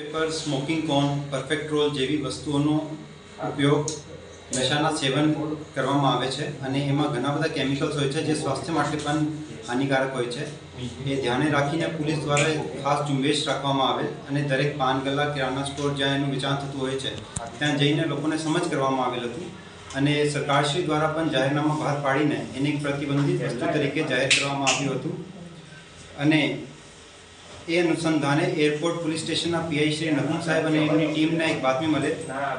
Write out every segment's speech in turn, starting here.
Paper, smoking cone, perfect roll જેવી વસ્તુઓનો ઉપયોગ નશાના સેવન કરવામાં આવે છે અને એમાં ઘણા બધા કેમિકલ્સ હોય છે જે સ્વાસ્થ્ય માટે પણ હાનિકારક હોય છે. એ ધ્યાને રાખીને પોલીસ દ્વારા ખાસ ઝુંબેશ રાખવામાં આવે અને દરેક પાન ગલ્લા કિરાના સ્ટોર જ્યાં એનું વેચાણ થતું હોય છે, ત્યાં જઈને લોકોને સમજ કરવામાં આવેલ હતું અને સરકારશ્રી દ્વારા પણ જાહેરનામા બહાર પાડીને એને પ્રતિબંધિત વસ્તુ તરીકે જાહેર કરવામાં આવ્યું હતું. અને એ અનુસંધાને એરપોર્ટ પોલીસ સ્ટેશનના પીઆઈ શ્રી નગમ સાહેબ અને એમની ટીમને એક બાતમી મળે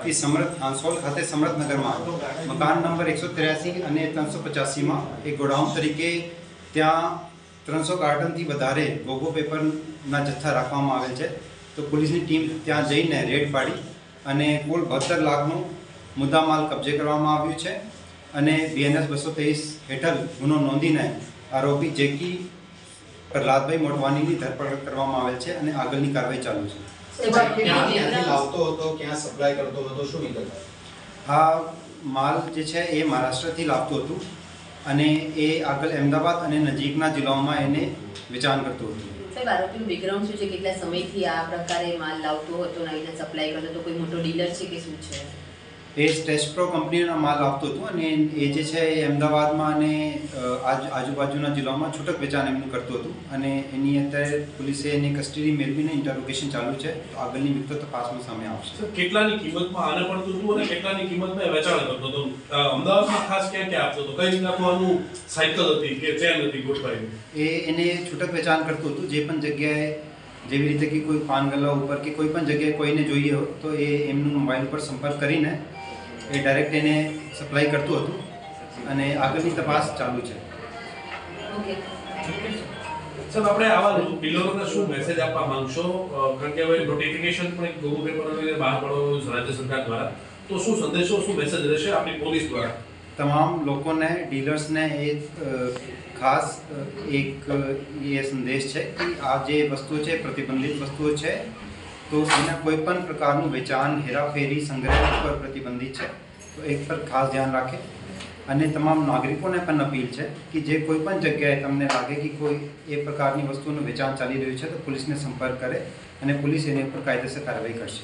કે સમરથ હાંસોલ ખાતે સમરથનગરમાં મકાન નંબર એકસો ત્ર્યાસી અને ત્રણસો પચાસીમાં એક ગોડાઉન તરીકે ત્યાં ત્રણસો કાર્ટનથી વધારે ગોગો પેપરના જથ્થા રાખવામાં આવેલ છે. તો પોલીસની ટીમ ત્યાં જઈને રેડ પાડી અને કુલ બહત્તર લાખનું મુદ્દામાલ કબજે કરવામાં આવ્યું છે અને બીએનએસ બસો તેવીસ હેઠળ ગુનો નોંધીને આરોપી જેકી પ્રહલાદભાઈ મોટવાનીની ધરપકડ કરવામાં આવેલ છે અને આગળની કાર્યવાહી ચાલુ છે. ક્યાંથી લાવતો હતો ક્યાં સપ્લાય કરતો હતો શું વિગત આ માલ જે છે એ મહારાષ્ટ્રથી લાવતું હતું અને એ આગળ અમદાવાદ અને નજીકના જિલ્લાઓમાં એને વેચાણ કરતું હતું. સાહેબ આરોપીનું બેકગ્રાઉન્ડ શું છે? કેટલા સમયથી આ પ્રકારે માલ લાવતો હતો ને સપ્લાય કરતો હતો? કોઈ મોટો ડીલર છે કે શું છે? એ સ્ટેસ્ટ્રો કંપનીનો માલ આપતો હતો અને એ જે છે એ અમદાવાદમાં અને આજુબાજુના જિલ્લાઓમાં છૂટક વેચાણ એમનું કરતું હતું. અને એની અત્યારે પોલીસે એની કસ્ટડી મેળવીને ઇન્ટરોગેશન ચાલુ છે. તો આગળની વિગતો તપાસમાં સામે આવશે. કેટલાની કિંમતમાં આને પડતું હતું અને કેટલાની કિંમતમાં વેચાણ કરતો હતો? અમદાવાદમાં ખાસ ક્યાં ક્યાં આપતો હતો? કઈ રીતના આનું સાયકલ હતી કે ચેન હતી ગોઠવાઈ એ એને છૂટક વેચાણ કરતું હતું. જે પણ જગ્યાએ જેવી રીતે કે કોઈ પાન ગલ્લા ઉપર કે કોઈ પણ જગ્યાએ કોઈને જોઈએ હોય તો એ એમનું મોબાઈલ ઉપર સંપર્ક કરીને એ ડાયરેક્ટ એને સપ્લાય કરતું હતું અને આગળની તપાસ ચાલુ છે. સર આપણે આવા ડીલરોને શું મેસેજ આપવા માંગશો? કારણ કે હવે નોટિફિકેશન પણ એક ગોગો પેપર બહાર પડો રાજ્ય સરકાર દ્વારા. તો શું સંદેશો શું મેસેજ રહેશે આપણી પોલીસ દ્વારા? તમામ લોકોને ડીલર્સને એ ખાસ એક એ સંદેશ છે કે આ જે વસ્તુઓ છે પ્રતિબંધિત વસ્તુઓ છે તો એના કોઈ પણ પ્રકારનું વેચાણ હેરાફેરી સંગ્રહ ઉપર પ્રતિબંધિત છે. એક પર ખાસ ધ્યાન રાખે. અને તમામ નાગરિકોને પણ અપીલ છે કે જે કોઈ પણ જગ્યાએ તમને લાગે કે કોઈ એ પ્રકારની વસ્તુનું વેચાણ ચાલી રહ્યું છે તો પોલીસને સંપર્ક કરે અને પોલીસ એની ઉપર કાયદેસર કાર્યવાહી કરશે.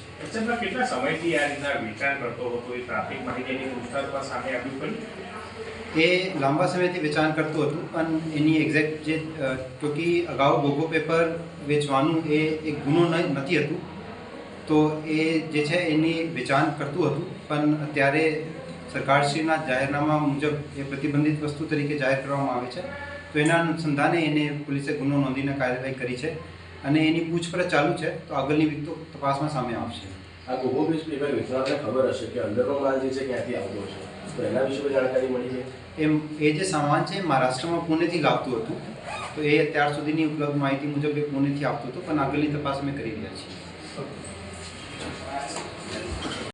કેટલા સમયથી આ રીતના વેચાણ કરતો હતો? એ ટ્રાફિક માહિતીની પૂછતાછમાં સામે આવ્યું ખરું એ લાંબા સમયથી વેચાણ કરતું હતું પણ એની એક્ઝેક્ટ જે કે અગાઉ ગોગો પેપર વેચવાનું એ એક ગુનો નથી હતું. તો એ જે છે એની વેચાણ કરતું હતું પણ અત્યારે સરકારશ્રીના જાહેરનામા મુજબ એ પ્રતિબંધિત વસ્તુ તરીકે જાહેર કરવામાં આવે છે. તો એના અનુસંધાને એને પોલીસે ગુનો નોંધીને કાર્યવાહી કરી છે અને એની પૂછપરછ ચાલુ છે. તો આગળની વિગતો તપાસમાં સામે આવશે. આ ગોગો બીચ પેપર ખબર હશે કે અંદરનો માલ જે છે ક્યાંથી આવતો છે. તો એના વિશે જાણકારી મળી છે? એમ એ જે સામાન છે એ મહારાષ્ટ્રમાં પુણેથી લાવતું હતું. તો એ અત્યાર સુધીની ઉપલબ્ધ માહિતી મુજબ એ પુણેથી આવતું હતું પણ આગળની તપાસ અમે કરી રહ્યા છીએ. Thank you.